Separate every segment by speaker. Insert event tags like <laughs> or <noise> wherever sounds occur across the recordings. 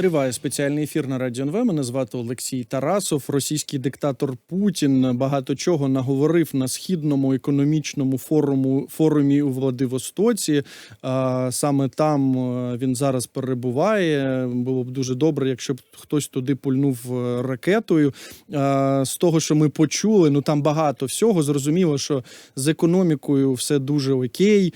Speaker 1: Триває спеціальний ефір на радіо НВ. Мене звати Олексій Тарасов. Російський диктатор Путін багато чого наговорив на східному економічному форуму форумі у Владивостоці. Саме там е, він зараз перебуває. Було б дуже добре, якщо б хтось туди пульнув е, ракетою. З того, що ми почули, ну там багато всього. Зрозуміло, що з економікою все дуже окей.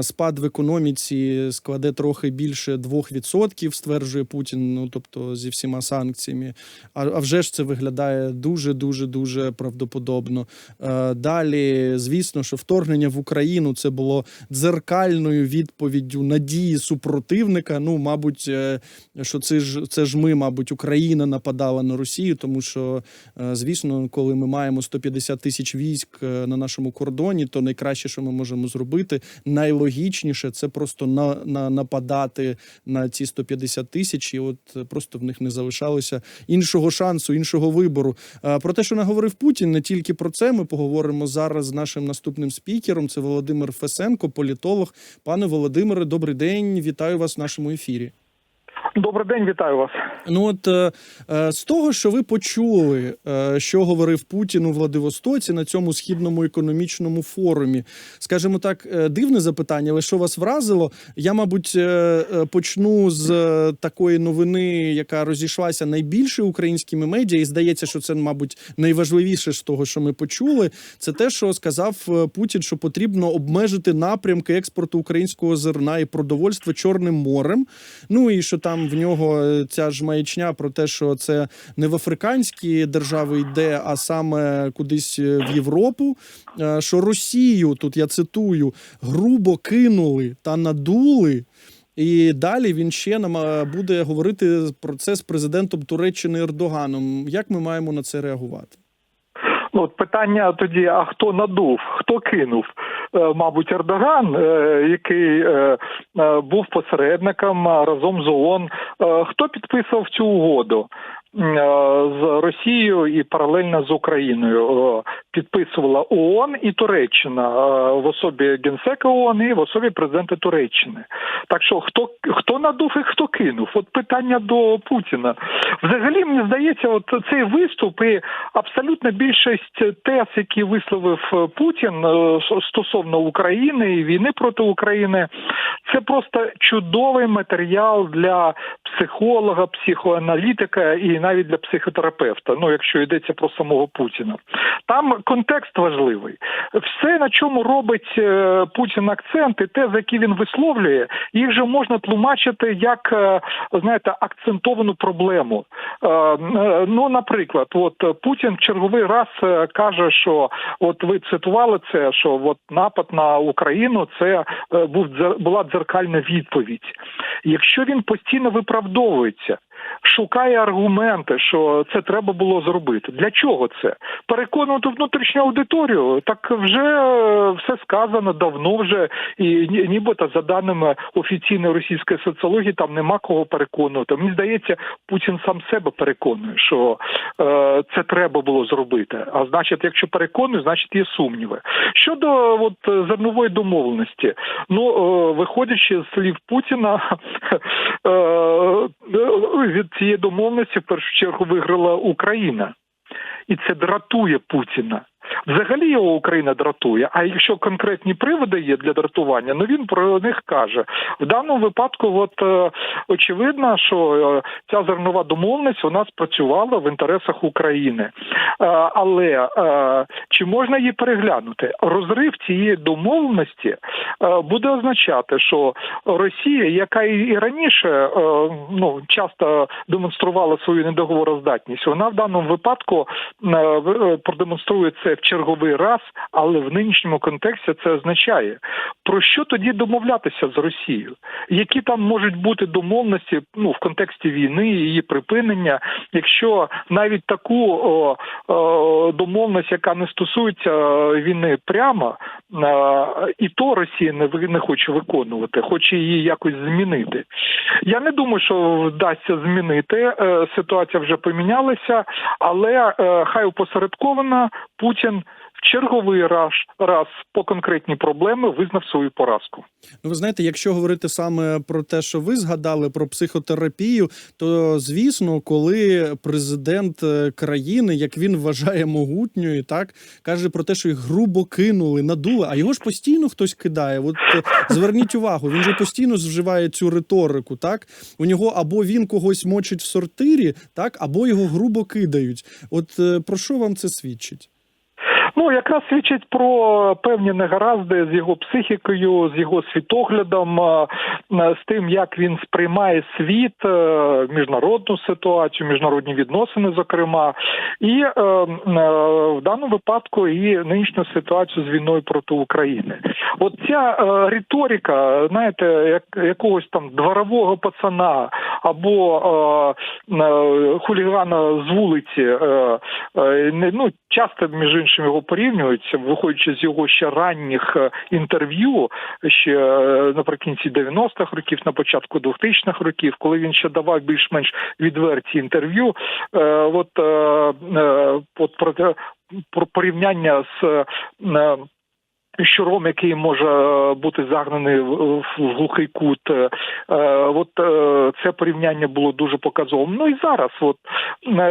Speaker 1: Спад в економіці складе трохи більше 2%, стверджує Путін. Ну тобто зі всіма санкціями. А, а вже ж це виглядає дуже, дуже, дуже правдоподобно. Е, далі, звісно, що вторгнення в Україну це було дзеркальною відповіддю надії супротивника. Ну, мабуть, е, що це ж це ж ми, мабуть, Україна нападала на Росію, тому що, е, звісно, коли ми маємо 150 тисяч військ е, на нашому кордоні, то найкраще, що ми можемо зробити, найлогічніше це просто на, на нападати на ці 150 тисяч, і от е, просто в них не залишалося іншого шансу, іншого вибору. Про те, що наговорив Путін, не тільки про це. Ми поговоримо зараз з нашим наступним спікером. Це Володимир Фесенко, політолог. Пане Володимире, добрий день. Вітаю вас в нашому ефірі.
Speaker 2: Добрий день, вітаю вас.
Speaker 1: Ну от е, е, з того, що ви почули, е, що говорив Путін у Владивостоці на цьому східному економічному форумі, скажімо так, дивне запитання, але що вас вразило? Я, мабуть, почну з такої новини, яка розійшлася найбільше українськими медіа, і здається, що це, мабуть, найважливіше з того, що ми почули. Це те, що сказав Путін, що потрібно обмежити напрямки експорту українського зерна і продовольства Чорним морем. Ну і що там в нього е, ця ж маячня про те, що це не в африканські держави йде, а саме кудись е, в Європу. Е, Що Росію, тут я цитую, грубо кинули та надули. І далі він ще нам буде говорити про це з президентом Туреччини Ердоганом. Як ми маємо на це реагувати?
Speaker 2: Ну, от питання тоді: а хто надув, хто кинув? Е, Мабуть, Ердоган, е, який е, був посередником разом з ООН. Хто підписував цю угоду? З Росією і паралельно з Україною підписувала ООН і Туреччина е, в особі генсека ООН і в особі президента Туреччини. Так що хто хто надув і хто кинув? От питання до Путіна. Взагалі, мені здається, от цей виступ і абсолютна більшість тез, які висловив е, Путін е, стосовно України і війни проти України, це просто чудовий матеріал для психолога, психоаналітика і навіть для психотерапевта. Ну, якщо йдеться про самого Путіна, там контекст важливий. Все, на чому робить е, Путін акцент, і те, за які він висловлює, їх же можна тлумачити як е, знаєте акцентовану проблему. Е, Ну, наприклад, от Путін черговий раз каже, що от ви цитували це, що от напад на Україну це був була дзеркальна відповідь. Якщо він постійно виправдовується. Шукає аргументи, що це треба було зробити. Для чого це? Переконувати внутрішню аудиторію. Так вже е, все сказано давно вже, і нібито за даними офіційної російської соціології, там нема кого переконувати. Мені здається, Путін сам себе переконує, що е, це треба було зробити. А значить, якщо переконує, значить є сумніви. Щодо от зернової домовленості, ну е, виходячи з слів Путіна, <laughs> е, від цієї домовленості в першу чергу виграла Україна. І це дратує Путіна. Взагалі його Україна дратує. А якщо конкретні приводи є для дратування, ну він про них каже. В даному випадку, от е, очевидно, що е, ця зернова домовленість вона спрацювала в інтересах України. Е, але чи можна її переглянути? Розрив цієї домовленості буде означати, що Росія, яка і раніше ну часто демонструвала свою недоговороздатність, вона в даному випадку продемонструє це в черговий раз, але в нинішньому контексті це означає про що тоді домовлятися з Росією? Які там можуть бути домовленості ну в контексті війни, її припинення, якщо навіть таку о, о, домовленість, яка не стосується е, війни прямо, е, і то Росія не не хоче виконувати, хоче її якось змінити. Я не думаю, що вдасться змінити. Е, Ситуація вже помінялася, але хай опосередковано Путін Путін в черговий раз, раз по конкретні проблеми визнав свою поразку.
Speaker 1: Ну, ви знаєте, якщо говорити саме про те, що ви згадали про психотерапію, то звісно, коли президент е, країни, як він вважає могутньої, так каже про те, що їх грубо кинули, надули, а його ж постійно хтось кидає. От е, зверніть увагу, він же постійно вживає цю риторику. Так у нього або він когось мочить в сортирі, так або його грубо кидають. От е, про що вам це свідчить?
Speaker 2: Ну, якраз свідчить про певні негаразди з його психікою, з його світоглядом, з тим, як він сприймає світ, е, міжнародну ситуацію, міжнародні відносини, зокрема, і е, е, в даному випадку і нинішню ситуацію з війною проти України. От ця риторика, знаєте, як якогось там дворового пацана або хулігана з вулиці, ну часто між іншим його порівнюють, виходячи з його ще ранніх е, інтерв'ю, ще е, наприкінці 90-х років, на початку 2000-х років, коли він ще давав більш-менш відверті інтерв'ю. Е, от, от про порівняння з. Щуром, який може е, бути загнаний в глухий кут, Е, е, от це порівняння було дуже показовим. Ну і зараз, от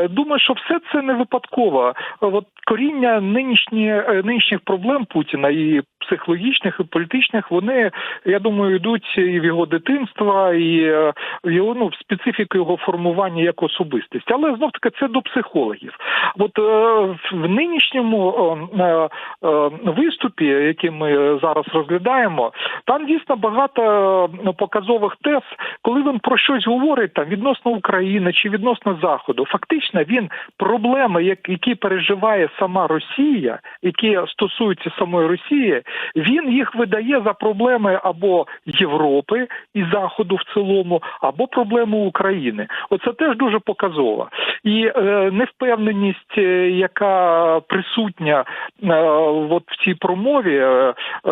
Speaker 2: думаю, що все це не випадково. От коріння нинішні, нинішніх проблем Путіна і психологічних, і політичних, вони, я думаю, йдуть і в його дитинства, і в його ну, в специфіку його формування як особистості. Але знов таки це до психологів. От в нинішньому виступі, який ми зараз розглядаємо, там дійсно багато е, показових тез, коли він про щось говорить там відносно України чи відносно Заходу. Фактично він проблеми, які переживає сама Росія, які стосуються самої Росії, він їх видає за проблеми або Європи і Заходу в цілому, або проблеми України. Оце теж дуже показово. І е, невпевненість, е, яка присутня е, от в цій промові, е, е,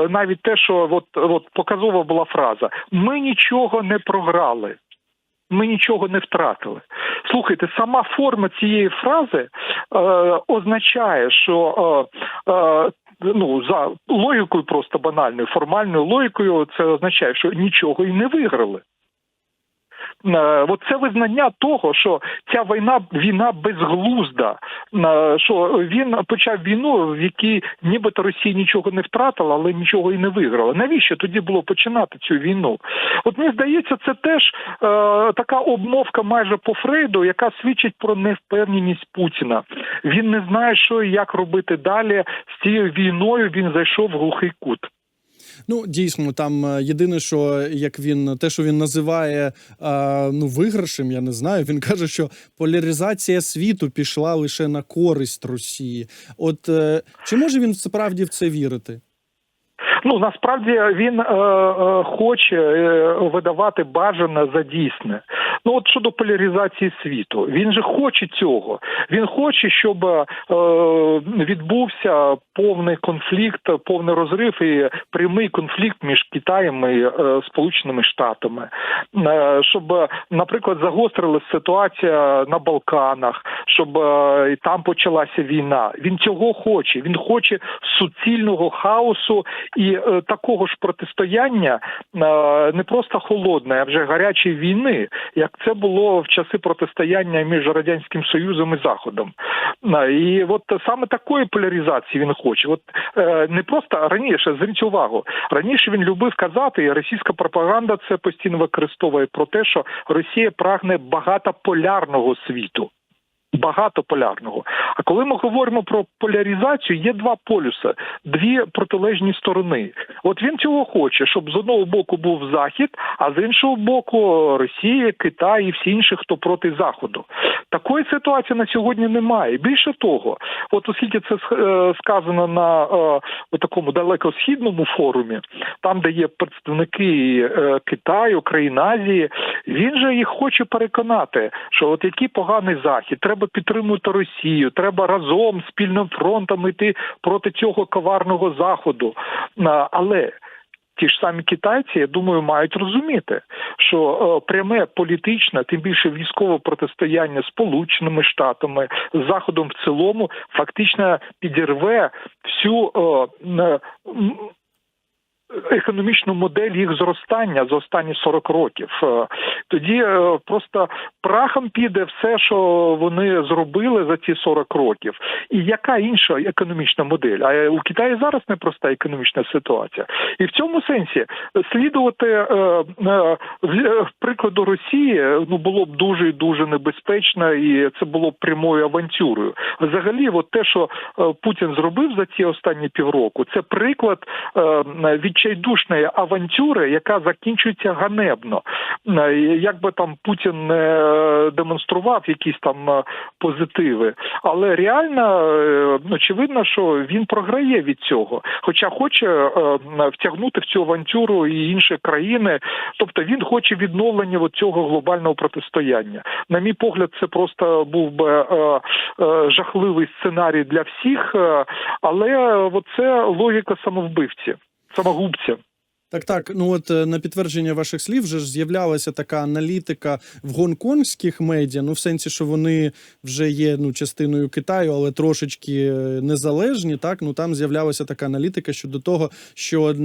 Speaker 2: навіть те, що от, от показова була фраза: ми нічого не програли. Ми нічого не втратили. Слухайте, сама форма цієї фрази е, означає, що е, е, ну за логікою, просто банальною, формальною логікою, це означає, що нічого і не виграли. Е, От це визнання того, що ця війна війна безглузда, е, що він почав війну, в якій нібито Росія нічого не втратила, але нічого і не виграла. Навіщо тоді було починати цю війну? От мені здається, це теж е, така обмовка майже по Фрейду, яка свідчить про невпевненість Путіна. Він не знає, що і як робити далі з цією війною. Він зайшов в глухий кут.
Speaker 1: Ну дійсно, там е, єдине, що як він те, що він називає ну виграшем, я не знаю. Він каже, що поляризація світу пішла лише на користь Росії. От е, чи може він справді в це вірити?
Speaker 2: Ну насправді він е, е, хоче е, видавати бажане за дійсне. Ну от щодо поляризації світу, він же хоче цього. Він хоче, щоб е, відбувся повний конфлікт, повний розрив і прямий конфлікт між Китаєм і е, Сполученими Штатами, е, щоб, наприклад, загострилася ситуація на Балканах, щоб е, там почалася війна. Він цього хоче. Він хоче суцільного хаосу і е, такого ж протистояння, е, не просто холодної, а вже гарячої війни, як це було в часи протистояння між радянським союзом і заходом. Е, І от саме такої поляризації він хоче. От не просто раніше, зверніть увагу, раніше він любив казати, і російська пропаганда це постійно використовує про те, що Росія прагне багатополярного світу. Багатополярного. А коли ми говоримо про поляризацію, є два полюси, дві протилежні сторони. От він цього хоче, щоб з одного боку був Захід, а з іншого боку Росія, Китай і всі інші, хто проти Заходу. Такої ситуації на сьогодні немає. Більше того, от оскільки це е, сказано на е, такому далекосхідному форумі, там, де є представники е, Китаю, країн Азії, він же їх хоче переконати, що от який поганий захід, треба підтримувати Росію, треба разом спільним фронтом йти проти цього коварного заходу. Але ті ж самі китайці, я думаю, мають розуміти, що е, пряме політичне, тим більше військове протистояння з Сполученими Штатами, з Заходом в цілому, фактично підірве всю е, економічну модель їх зростання за останні 40 років. Е, Тоді е, просто прахом піде все, що вони зробили за ці 40 років. І яка інша економічна модель? А у Китаї зараз непроста економічна ситуація. І в цьому сенсі слідувати е, е, е, прикладу Росії ну було б дуже і дуже небезпечно, і це було б прямою авантюрою. Взагалі, от те, що е, Путін зробив за ці останні півроку, це приклад е, відчайдушної авантюри, яка закінчується ганебно. Е, Як би там Путін не е, демонстрував якісь там е, позитиви, але реально е, очевидно, що він програє від цього, хоча хоче втягнути в цю авантюру і інші країни. Тобто він хоче відновлення цього глобального протистояння. На мій погляд, це просто був би жахливий сценарій для всіх, але це логіка самовбивці, самогубця.
Speaker 1: Так, так. Ну от е, на підтвердження ваших слів вже ж з'являлася така аналітика в гонконгських медіа. Ну, в сенсі, що вони вже є ну частиною Китаю, але трошечки е, незалежні. Так, ну там з'являлася така аналітика щодо того, що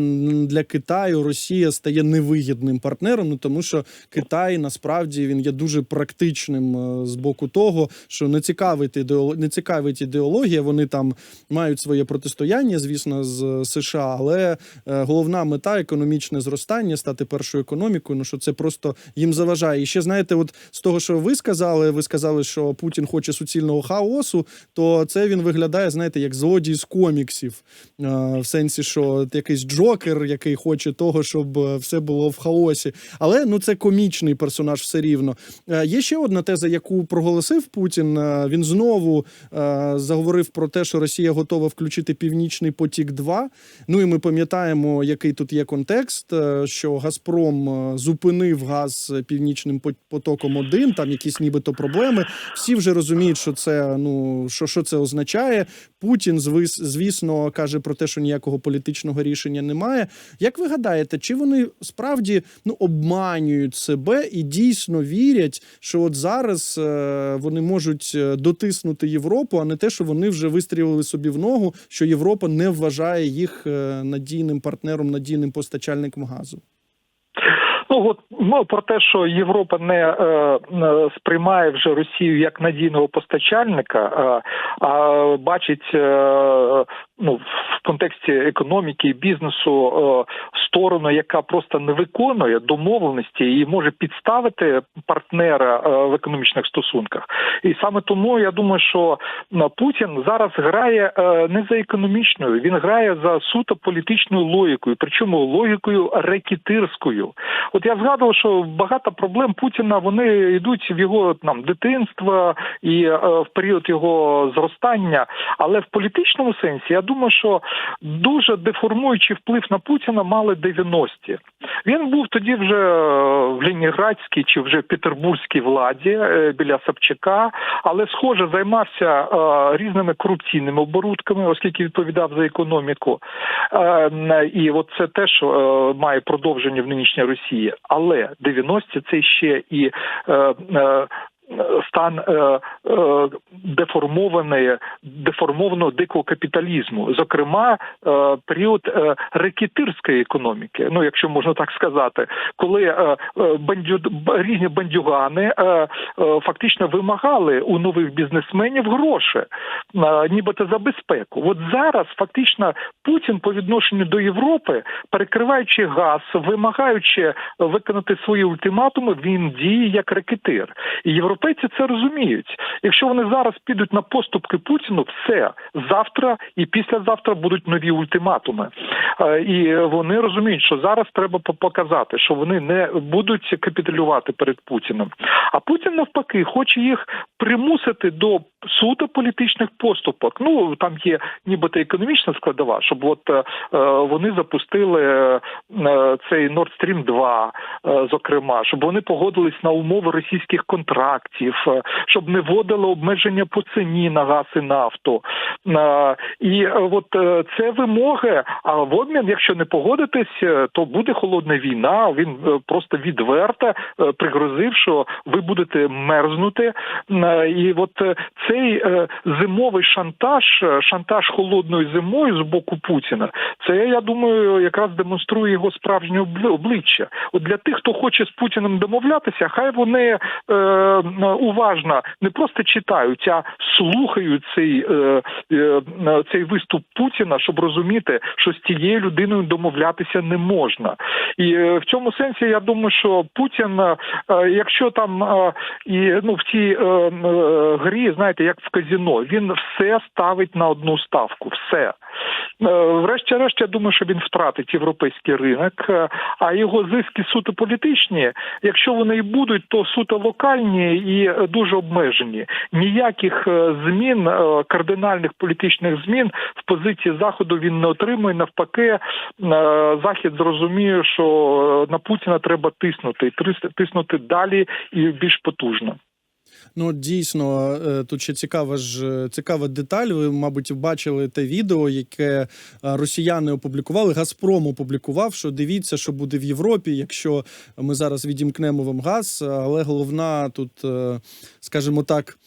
Speaker 1: для Китаю Росія стає невигідним партнером. Ну тому що Китай насправді він є дуже практичним е, з боку того, що не цікавить ідеол... не цікавить ідеологія. Вони там мають своє протистояння, звісно, з США, але головна мета економічне зростання, стати першою економікою. Ну що це просто їм заважає. І ще знаєте, от з того, що ви сказали, ви сказали, що Путін хоче суцільного хаосу, то це він виглядає, знаєте, як злодій з коміксів, в сенсі, що якийсь Джокер, який хоче того, щоб е, все було в хаосі. Але ну це комічний персонаж все рівно. Е, Є ще одна теза, яку проголосив Путін. Е, Він знову заговорив про те, що Росія готова включити Північний потік. 2 Ну і ми пам'ятаємо, який тут є контекст. Е, Що Газпром е, зупинив газ північним Пот- потоком 1 Там якісь нібито проблеми. Всі вже розуміють, що це ну що, що це означає. Путін, звісно, каже про те, що ніякого політичного рішення немає. Як ви гадаєте, чи вони справді ну обманюють себе і дійсно вірять, що от зараз е, вони можуть дотиснути Європу, а не те, що вони вже вистрілили собі в ногу, що Європа не вважає їх надійним партнером, надійним постачальником газу?
Speaker 2: Ну от ну, про те, що Європа не е, сприймає вже Росію як надійного постачальника, е, а бачить е, ну в контексті економіки і бізнесу е, сторону, яка просто не виконує домовленості і може підставити партнера е, в економічних стосунках. І саме тому я думаю, що е, Путін зараз грає е, не за економічною, він грає за суто політичною логікою, причому логікою рекетирською. От я згадував, що багато проблем Путіна вони йдуть в його там дитинства і е, в період його зростання. Але в політичному сенсі я думаю, що дуже деформуючий вплив на Путіна мали 90-ті. Він був тоді вже е, в Леніградській чи вже Петербурзькій владі е, біля Собчака, але схоже займався е, різними корупційними оборудками, оскільки відповідав за економіку. Е, І от це теж е, має продовження в нинішній Росії. Але 90-ті це ще і. е, е, Стан е, е, деформованої, деформованого дикого капіталізму, зокрема, е, період е, рекетирської економіки, ну якщо можна так сказати, коли е, бандю, різні бандюгани фактично вимагали у нових бізнесменів гроші, е, нібито за безпеку. От зараз фактично Путін по відношенню до Європи, перекриваючи газ, вимагаючи виконати свої ультиматуми, він діє як рекетир. І європейці це розуміють. Якщо вони зараз підуть на поступки Путіну, все завтра і післязавтра будуть нові ультиматуми. Е, І вони розуміють, що зараз треба показати, що вони не будуть капітулювати перед Путіним. А Путін навпаки хоче їх примусити до суто політичних поступок. Ну там є нібито економічна складова, щоб от е, е, вони запустили цей Nord Stream 2, е, зокрема, щоб вони погодились на умови російських контрактів, е, щоб не вводили обмеження по ціні на газ і нафту. Е, І е, от це вимоги. А в обмін, якщо не погодитись, то буде холодна війна. Він просто відверто пригрозив, що ви будете мерзнути. І от цей зимовий шантаж, шантаж холодною зимою з боку Путіна, це я думаю, якраз демонструє його справжнє обличчя. От для тих, хто хоче з Путіним домовлятися, хай вони уважно не просто читають, а слухають цей, е, е, цей виступ Путіна, щоб розуміти, що з тією людиною домовлятися не можна. І е, в цьому сенсі я думаю, що Путін, е, е, якщо там е, і ну в цій е, е, грі, знаєте, як в казіно, він все ставить на одну ставку, все. Е, Врешті-решт, я думаю, що він втратить європейський ринок, е, а його зиски суто політичні, якщо вони і будуть, то суто локальні і дуже обмежені. Ніяких е, змін, е, кардинальних політичних змін в позиції заходу він не отримує. Навпаки, е, захід зрозуміє, що на Путіна треба тиснути тиснути далі і більш потужно.
Speaker 1: Ну, дійсно, е, тут ще цікава ж е, цікава деталь. Ви, мабуть, бачили те відео, яке е, росіяни опублікували. Газпром опублікував, що дивіться, що буде в Європі, якщо ми зараз відімкнемо вам газ. Але головна тут, скажімо так.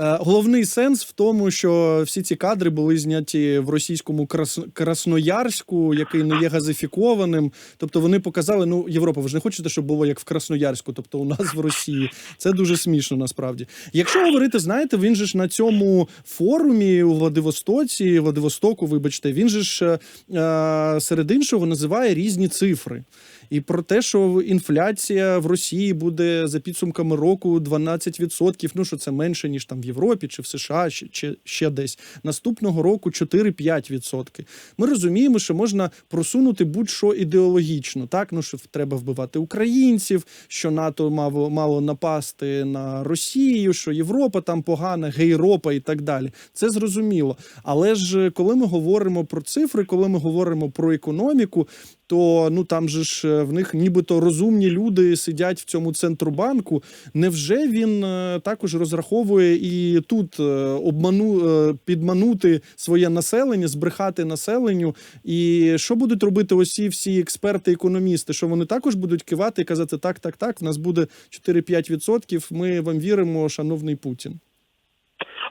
Speaker 1: Е, Головний сенс в тому, що всі ці кадри були зняті в російському Крас... Красноярську, який не є газифікованим. Тобто вони показали, ну Європа, ви ж не хочете, щоб було як в Красноярську, тобто у нас в Росії. Це дуже смішно насправді. Якщо говорити, знаєте, він же ж на цьому форумі у Владивостоці, Владивостоку, вибачте, він же ж е, серед іншого називає різні цифри. І про те, що інфляція в Росії буде за підсумками року 12%, ну що це менше, ніж там в Європі чи в США, чи, ще десь. Наступного року 4-5%. Ми розуміємо, що можна просунути будь-що ідеологічно. Так, ну що треба вбивати українців, що НАТО мало, мало напасти на Росію, що Європа там погана, гейропа і так далі. Це зрозуміло. Але ж коли ми говоримо про цифри, коли ми говоримо про економіку, то ну там же ж е, в них нібито розумні люди сидять в цьому центробанку. Невже він е, також розраховує і тут е, обману підманути своє населення, збрехати населенню? І що будуть робити усі всі експерти-економісти? Що вони також будуть кивати і казати: так, так, так, в нас буде 4-5%, Ми вам віримо, шановний Путін.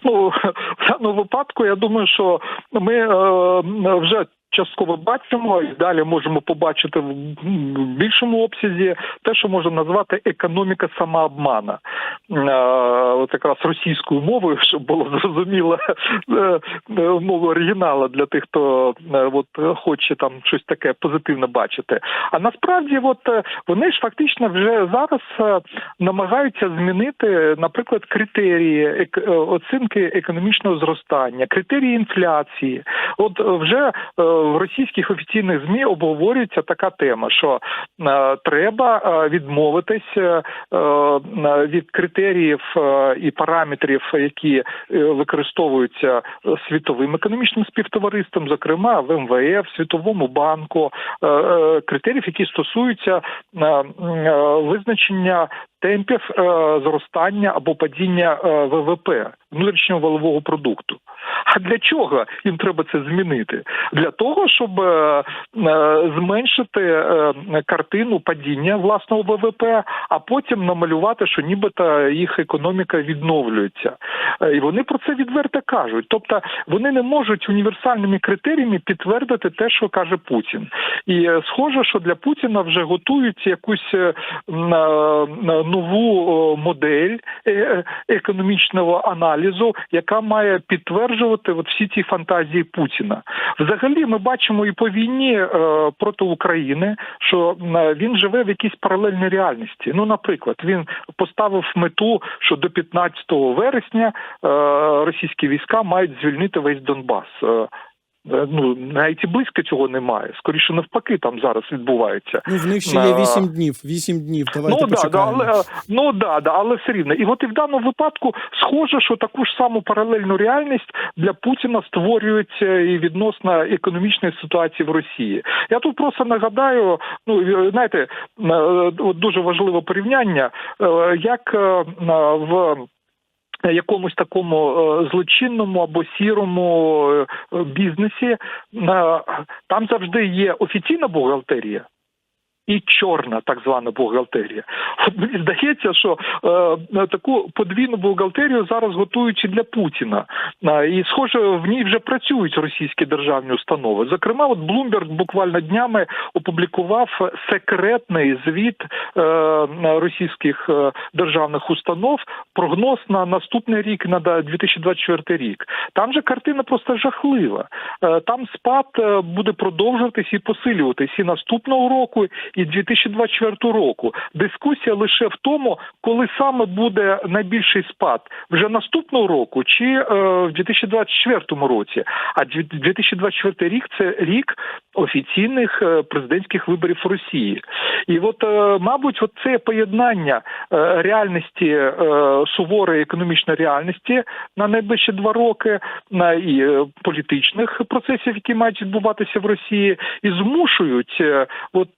Speaker 2: Ну <laughs> в даному випадку я думаю, що ми е, вже частково бачимо і далі можемо побачити в більшому обсязі те, що можна назвати економіка самообмана. Е, От якраз російською мовою, <laughs> щоб було зрозуміло е, е, мову оригінала для тих, хто от хоче там щось таке позитивне бачити. А насправді, от вони ж фактично вже зараз намагаються змінити, наприклад, критерії оцінки економічного зростання, критерії інфляції. От вже в російських офіційних змі обговорюється така тема, що е, треба е, відмовитись е, від критеріїв і параметрів, які використовуються світовим економічним співтовариством, зокрема в МВФ, Світовому банку, критеріїв, які стосуються визначення темпів е, зростання або падіння е, ВВП внутрішнього валового продукту. А для чого їм треба це змінити? Для того, щоб е, е, зменшити е, картину падіння власного ВВП, а потім намалювати, що нібито їх економіка відновлюється. Е, І вони про це відверто кажуть. Тобто вони не можуть універсальними критеріями підтвердити те, що каже Путін. І е, схоже, що для Путіна вже готують якусь е, е, нову модель е, е, економічного аналізу, яка має підтверджувати от всі ці фантазії Путіна. Взагалі, ми бачимо і по війні е, проти України, що він живе в якійсь паралельній реальності. Ну, наприклад, він поставив мету, що до 15 вересня російські війська мають звільнити весь Донбас. Е, Е, Ну навіть і близько цього немає. Скоріше навпаки, там зараз відбувається.
Speaker 1: Ну в них ще є 8 днів. 8 днів. Давайте
Speaker 2: ну да, да, але ну да, да, але все рівно. І от і в даному випадку схоже, що таку ж саму паралельну реальність для Путіна створюється і відносно економічної ситуації в Росії. Я тут просто нагадаю, ну знаєте, е, от дуже важливе порівняння, е, як е, в якомусь такому е, злочинному або сірому е, е, бізнесі, е, там завжди є офіційна бухгалтерія. І чорна так звана бухгалтерія. От мені здається, що е, таку подвійну бухгалтерію зараз готують і для Путіна. І, схоже, в ній вже працюють російські державні установи. Зокрема, от Bloomberg буквально днями опублікував секретний звіт е, російських е, державних установ, прогноз на наступний рік, на да- 2024 рік. Там же картина просто жахлива. Е, Там спад е, буде продовжуватись і посилюватись і наступного року, і 2024 року. Дискусія лише в тому, коли саме буде найбільший спад вже наступного року чи е, в 2024 році. А дві- 2024 рік це рік офіційних е, президентських виборів Росії. І от, е, мабуть, от це поєднання е, реальності суворої економічної реальності на найближчі два роки на і політичних процесів, які мають відбуватися в Росії, і змушують от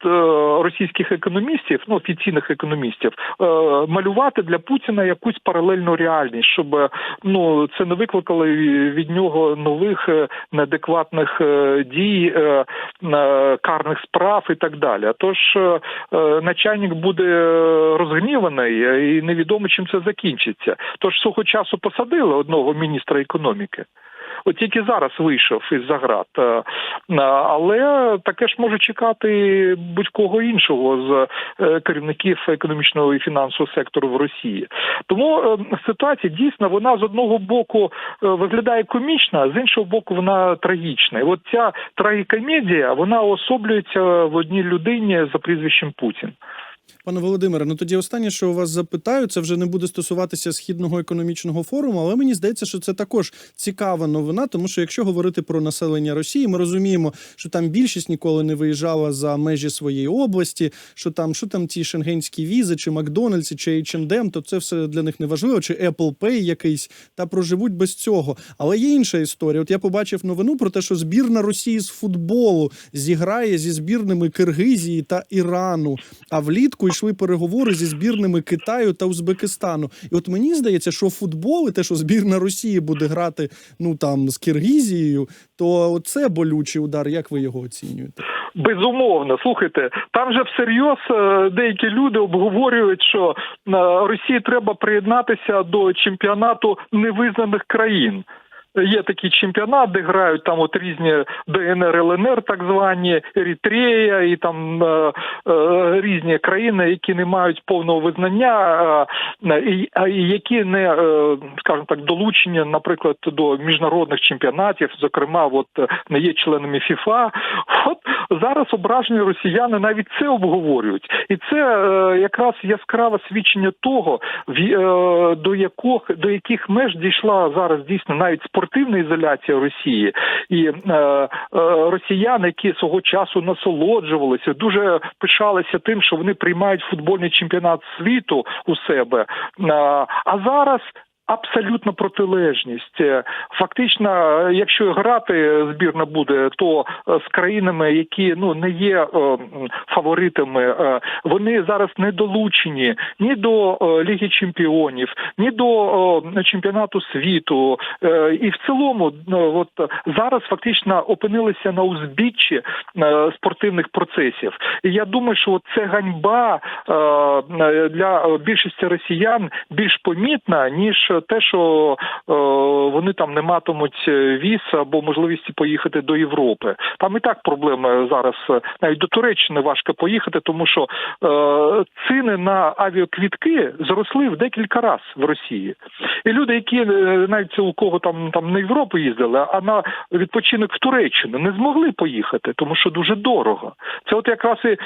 Speaker 2: російських економістів, ну офіційних економістів, малювати для Путіна якусь паралельну реальність, щоб ну це не викликало від нього нових неадекватних дій, карних справ і так далі. Тож е, е, начальник буде розгніваний е, і невідомо чим це закінчиться. Тож свого часу посадили одного міністра економіки. От тільки зараз вийшов із заград, Е, е, але таке ж може чекати будь-кого іншого з е, керівників економічного і фінансового сектору в Росії. Тому ситуація дійсно вона з одного боку виглядає комічна, а з іншого боку, вона трагічна. І от ця трагікомедія вона особлюється в одній людині за прізвищем Путін.
Speaker 1: Пане Володимире, ну тоді останнє, що у вас запитаю, це вже не буде стосуватися східного економічного форуму, але мені здається, що це також цікава новина, тому що якщо говорити про населення Росії, ми розуміємо, що там більшість ніколи не виїжджала за межі своєї області, що там що там ті шенгенські візи, чи Макдональдс, чи H&M, то це все для них не важливо, чи Apple Pay якийсь, та проживуть без цього. Але є інша історія. От я побачив новину про те, що збірна Росії з футболу зіграє зі збірними Киргизії та Ірану. А влітку йшли переговори зі збірними Китаю та Узбекистану. І от мені здається, що футбол, і те, що збірна Росії буде грати ну там з Киргизією, то це болючий удар. Як ви його оцінюєте?
Speaker 2: Безумовно, слухайте, там же всерйоз е, деякі люди обговорюють, що е, Росії треба приєднатися до чемпіонату невизнаних країн. Є такий чемпіонат, де грають там от різні ДНР, ЛНР, так звані Ерітрея і там е, е, різні країни, які не мають повного визнання, е, і, і які не е, скажімо так долучені, наприклад, до міжнародних чемпіонатів, зокрема, от е, не є членами ФІФА. От зараз ображені росіяни навіть це обговорюють, і це е, якраз яскраве свідчення того, в, е, до яких до яких меж дійшла зараз дійсно навіть спортивна ізоляція Росії, і е, е, росіяни, які свого часу насолоджувалися, дуже пишалися тим, що вони приймають футбольний чемпіонат світу у себе. Е, а зараз. Абсолютно протилежність. Е, Фактично, е, якщо грати збірна буде, то е, з країнами, які ну не є фаворитами, вони зараз не долучені ні до Ліги Чемпіонів, ні до чемпіонату світу. І в цілому, от зараз фактично опинилися на узбіччі спортивних процесів. І я думаю, що от це ганьба для більшості росіян більш помітна, ніж те, що е, вони там не матимуть віз або можливості поїхати до Європи. Там і так проблеми зараз е, навіть до Туреччини важко поїхати, тому що е, ціни на авіаквітки зросли в декілька разів в Росії. І люди, які е, навіть у кого там там не Європу їздили, а на відпочинок в Туреччину не змогли поїхати, тому що дуже дорого. Це от якраз і е,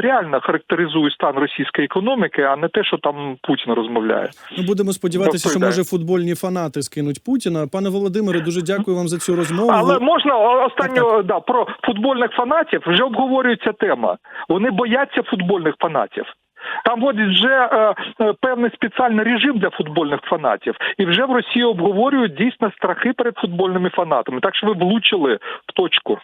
Speaker 2: реально характеризує стан російської економіки, а не те, що там Путін розмовляє.
Speaker 1: Ну будемо сподіватися, що
Speaker 2: Розповідаю.
Speaker 1: Може футбольні фанати скинуть Путіна. Пане Володимире, дуже дякую вам за цю розмову.
Speaker 2: Але можна останнього да про футбольних фанатів вже обговорюється тема. Вони бояться футбольних фанатів. Там вводять вже е, е, певний спеціальний режим для футбольних фанатів, і вже в Росії обговорюють дійсно страхи перед футбольними фанатами. Так що ви влучили в точку.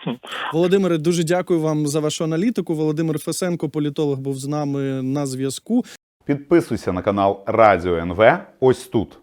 Speaker 1: Володимире, дуже дякую вам за вашу аналітику. Володимир Фесенко, політолог, був з нами на зв'язку.
Speaker 3: Підписуйся на канал Радіо НВ ось тут.